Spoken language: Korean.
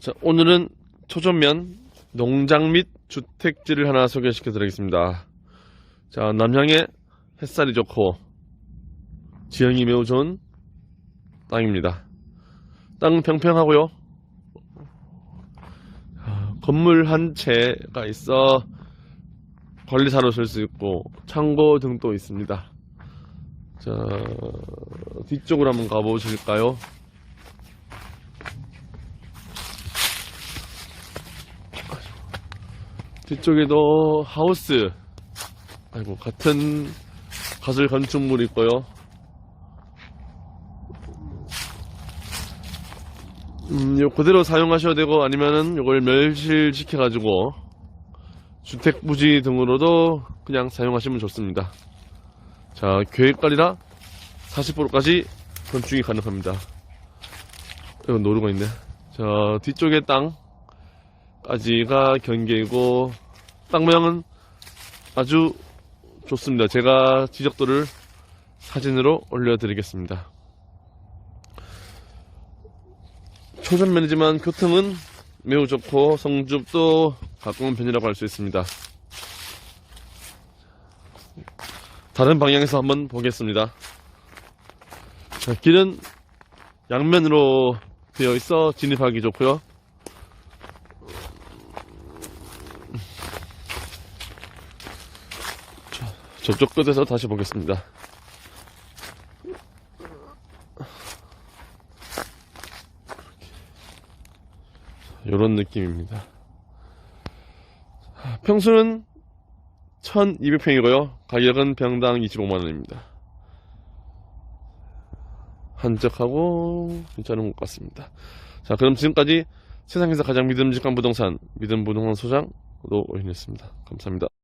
자, 오늘은 초전면 농장 및 주택지를 하나 소개시켜 드리겠습니다. 자, 남향에 햇살이 좋고 지형이 매우 좋은 땅입니다. 땅은 평평하고요. 아, 건물 한 채가 있어 관리사로 쓸 수 있고 창고 등도 있습니다. 자, 뒤쪽으로 한번 가보실까요? 뒤쪽에도 하우스. 아이고 같은 가설 건축물이 있고요. 음, 요 그대로 사용하셔도 되고 아니면은 요걸 멸실 시켜 가지고 주택 부지 등으로도 그냥 사용하시면 좋습니다. 자 계획관리라 40%까지 건축이 가능합니다. 이거 노루가 있네. 자 뒤쪽에 땅 까지가 경계이고 땅 모양은 아주 좋습니다. 제가 지적도를 사진으로 올려드리겠습니다. 초전면이지만 교통은 매우 좋고 성줍도 가까운 편이라고 할 수 있습니다. 다른 방향에서 한번 보겠습니다. 자, 길은 양면으로 되어 있어 진입하기 좋고요. 저쪽 끝에서 다시 보겠습니다. 이런 느낌입니다. 평수는 1200평이고요. 가격은 병당 25만원입니다. 한적하고 괜찮은 것 같습니다. 자, 그럼 지금까지 세상에서 가장 믿음직한 부동산, 믿음 부동산 소장, 로 오인했습니다. 감사합니다.